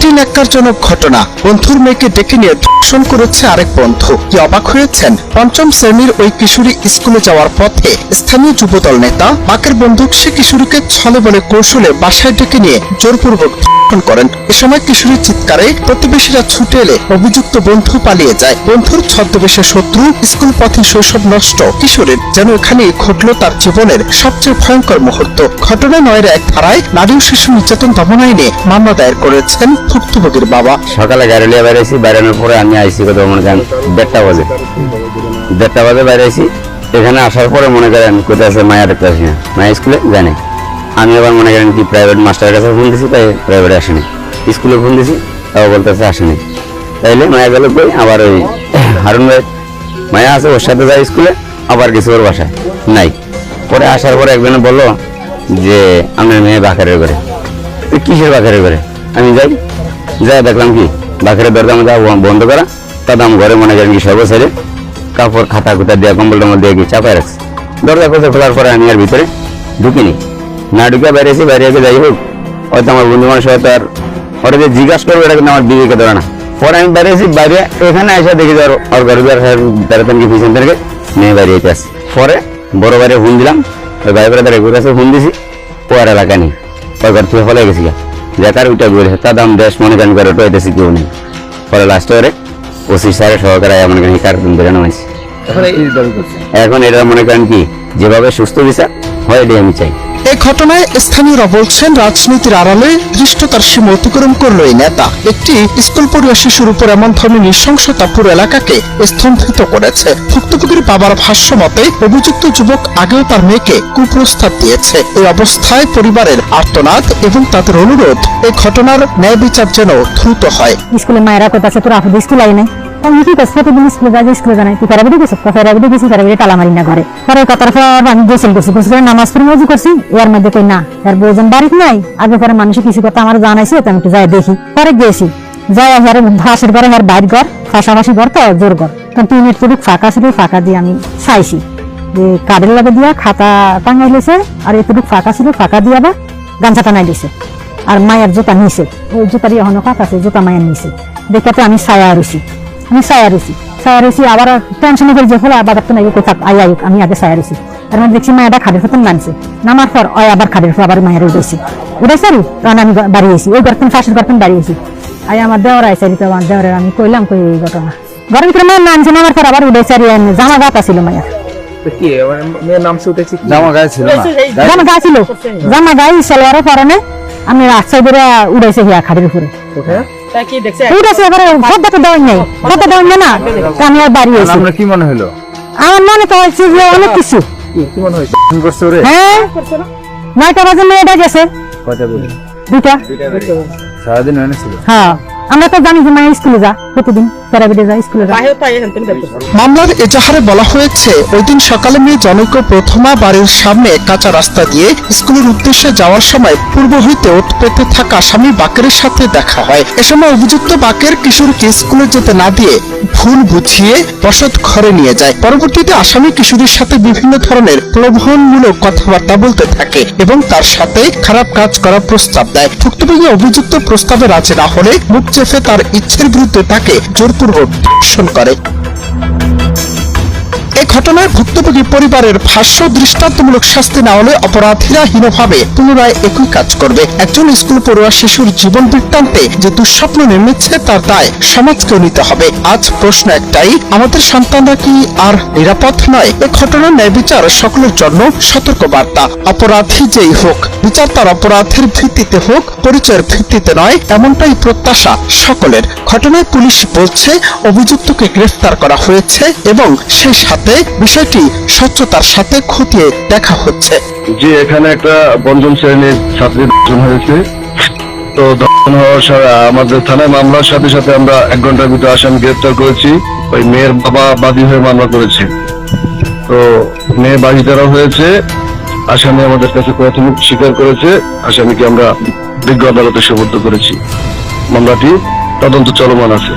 একটি ন্যাক্কারজনক ঘটনা। বন্ধুর মেয়েকে ডেকে নিয়ে ধর্ষণ করেছে আরেক বন্ধু। কি অবাক হয়েছেন? পঞ্চম শ্রেণির ওই কিশোরী স্কুলে যাওয়ার পথে স্থানীয় যুবদল নেতা বাকের বন্দুক সে কিশোরীকে ছলে বলে কৌশলে বাসায় ডেকে নিয়ে জোরপূর্বক করেন। এ সময় কিশোরীর চিৎকারে প্রতিবেশীরা ছুটে এলে অভিযুক্ত বন্ধু পালিয়ে যায়। বন্ধুর ছদ্মবেশে শত্রু, স্কুল পথে শৈশব নষ্ট। কিশোরের যেন এখানে ঘটলো তার জীবনের সবচেয়ে ভয়ঙ্কর মুহূর্ত। ঘটনা নয়ের এক ধারায় নারী ও শিশু নির্যাতন দমন আইনে মামলা দায়ের করেছেন ভুক্তভোগীর বাবা। সকালে গাড়ি নিয়ে বেরিয়েছি, বেরোনোর পরে আমি আইসি কত মনে করেন দেড়টা বাজে। দেড়টা বাজে বাইরে আইসি এখানে আসার পরে মনে করেন কোথায় আছে মায়া দেখতে আসি না। মায়া স্কুলে জানে আমি আবার মনে করেন কি প্রাইভেট মাস্টারের কাছে ফোন দিছি, তাই প্রাইভেটে আসেনি। স্কুলে ফোন দিছি, তাও বলতেছে আসেনি। তাইলে মায়া গেল কই? আবার ওই হারুন ভাই, মায়া আছে, ওর সাথে যায় স্কুলে, আবার গেছে ওর বাসায়। নাই। পরে আসার পরে একজনে বলল যে আমার মেয়ে বাকারের করে কিসের বাকারের করে আমি যাই। যাই দেখলাম কি বাকারের দরজা মধ্যে বন্ধ করা, তা দাম ঘরে মনে করেন কি সর্ব কাপড় খাতা খুতা দিয়ে কম্বলটার মধ্যে দিয়ে চাপায় রাখছে। দরজা খুঁজে খোলার পরে আমি আর ভিতরে ঢুকিনি। না ঢুকে বেরিয়েছি বাইরে এসে যাই হোক, হয়তো আমার বন্ধু মানুষ হয়তো আর ওরা যে জিজ্ঞাসা করবে এটা কিন্তু আমার বিবেকে ধরে না। পরে আমি বেরিয়েছি বাইরে এখানে এসে দেখি যে ওর ঘরে বেড়াতেন কি পিছন থেকে মেয়ে বাইরে যেতে আসছে। পরে বড় বাইরে ফোন দিলাম, ওই ভাই বেড়াতে ঘুরে আসে ফোন দিছি পোয়ার এলাকা নেই। ওই ঘর থেকে ফলে গেছি দেখার ওইটা বের হেতা দাম দেশ মনে করেন করে ওটা এতেছি কেউ নেই। ফলে লাস্টে ওরে পঁচিশ স্যারের সহকারে মনে করেন কার্টুন ধরে নামাইছি এখন এটা মনে করেন কি যেভাবে সুস্থ বিচার হয় এটাই আমি চাই। এই ঘটনায় স্থানীয়রা বলছেন, রাজনীতির আড়ালে ধৃষ্টতার সীমা অতিক্রম করল এই নেতা। একটি স্কুল পড়ুয়া শিশুর উপর এমন ধরনের নৃশংসতা পুরো এলাকাকে স্তম্ভিত করেছে। ভুক্তভোগীর বাবার ভাষ্য মতে, অভিযুক্ত যুবক আগেও তার মেয়েকে কুপ্রস্তাব দিয়েছে। এই অবস্থায় পরিবারের আর্তনাদ এবং তাদের অনুরোধ এই ঘটনার ন্যায় বিচার যেন দ্রুত হয়। স্কুলে মায়েরা কোথাছে তোর আপু স্কুল আই নাই আমি কি করছি? প্রতিদিন স্কুলে যাই স্কুলে জানাই তুই প্যারাবিডি গেছিস প্যারাবিডি গেছি প্যারাবিডি তালা মারি না ঘরে পরে কথার পর আমি গোসল করছি, গোসল করে নামাজ পড়ে মজু করছি। এর মধ্যে কই না বাড়িতে নাই। আগে পরে মানুষে কিছু কথা আমার জানাইছে তো আমি একটু যাই দেখি। পরে গেছি। যাই আর ভাসের ঘরে আমার বাইর ঘর, পাশাপাশি ঘর তো, জোর ঘর। কারণ তিন মিনিট ফাঁকা ছিল, ফাঁকা দিয়ে আমি চাইছি। যে কাঠের লাগে দিয়া খাতা টাঙাই লেছে, আর এতটুকু ফাঁকা ছিল, ফাঁকা দিয়ে আবার গামছা টানাই দিছে। আর মায়ের জুতা নিছে। ওই জুতার এখনও কাক আছে, জুতা মায়ের নিছে। দেখাতে আমি ছায়া রয়েছি আমি সায়া রয়েছি ছায়া রয়েছি আবার টেনশন করে যে হলো আবার তো নাই কোথাও আই আই আমি আগে সায়া রয়েছি তার মানে দেখছি মায়েরা খাদের ফতন নামছে। নামার পর ওই আবার খাদের পর আবার মায়ের উঠেছি উঠেছে আমি বাড়িয়েছি ওই গর্তন ফাঁসের গর্তন বাড়িয়েছি আই আমার দেওয়ার আইসা তো আমার দেওয়ারের আমি কইলাম কই এই ঘটনা। ঘরের ভিতরে মায়ের নামছে নামার পর আবার উঠেছে আর জামা গাতা ছিল মায়ের জামা গায়ে ছিল জামা ছিল জামা সালোয়ারের আমি রাস্তায় ধরে উড়াইছে হিয়া খাটের উপরে কোথায় আছে এবারে খদ্দা তো দেওয়াই নাই। না? আমি আর বাড়ি আপনার কি মনে হলো? আমার মনে তো যে অনেক কিছু। কি কি মনে হয়েছে? করছে ওরে হ্যাঁ? নয়টা বাজে মেয়েটা গেছে। বলি দুটা সারাদিন ছিল? হ্যাঁ। আমরা তো জানি যে মায়ের স্কুলে যা প্রতিদিন প্যারাবিডে যা স্কুলে যা। মামলার এজাহারে বলা হয়েছে ওই দিন সকালে মেয়ে জনৈক প্রথমা বাড়ির সামনে কাঁচা রাস্তা দিয়ে স্কুলের উদ্দেশ্যে যাওয়ার সময় পূর্ব হইতে ওত পেতে থাকা আসামি বাকেরের সাথে দেখা হয়। এ সময় অভিযুক্ত বাকের কিশোরকে স্কুলে যেতে না দিয়ে ভুল বুঝিয়ে বসত ঘরে নিয়ে যায়। পরবর্তীতে আসামি কিশোরীর সাথে বিভিন্ন ধরনের প্রলোভনমূলক কথাবার্তা বলতে থাকে এবং তার সাথে খারাপ কাজ করার প্রস্তাব দেয়। ভুক্তভোগী অভিযুক্ত প্রস্তাবে রাজি না হলে মুখ চেপে তার ইচ্ছের বিরুদ্ধে তাকে জোরপূর্বক ধর্ষণ করে। এই ঘটনায় ভুক্তভোগী পরিবারের ভাষ্য দৃষ্টান্তমূলক শাস্তি না হলে অপরাধীরা হীনভাবে পুনরায় একই কাজ করবে। একজন স্কুল পড়ুয়া শিশুর জীবন বৃত্তান্তে যে দুঃস্বপ্ন নেমেছে তার দায় সমাজকেও নিতে হবে। আজ প্রশ্ন একটাই, আমাদের সন্তানরা কি আর নিরাপদ নয়? এ ঘটনার ন্যায় বিচার সকলের জন্য সতর্ক বার্তা অপরাধী যেই হোক, বিচার তার অপরাধের ভিত্তিতে হোক, পরিচয়ের ভিত্তিতে নয়, এমনটাই প্রত্যাশা সকলের। ঘটনায় পুলিশ বলছে, অভিযুক্তকে গ্রেফতার করা হয়েছে এবং সেই সাথে বিষয়টি স্বচ্ছতার সাথে খতিয়ে দেখা হচ্ছে। যে এখানে একটা পঞ্চম শ্রেণির ছাত্রী হয়েছে। তো ধর্ষণ হওয়ার সাথে আমাদের থানায় মামলার সাথে সাথে আমরা এক ঘণ্টার ভিতরে আসামি গ্রেপ্তার করেছি। ওই মেয়ের বাবা বাদী হয়ে মামলা করেছে। তো মেয়ে বাড়ি দেওয়া হয়েছে। আসামি আমাদের কাছে প্রাথমিক স্বীকার করেছে। আসামিকে আমরা বিজ্ঞ আদালতে সুবদ্ধ করেছি। মামলাটি তদন্ত চলমান আছে।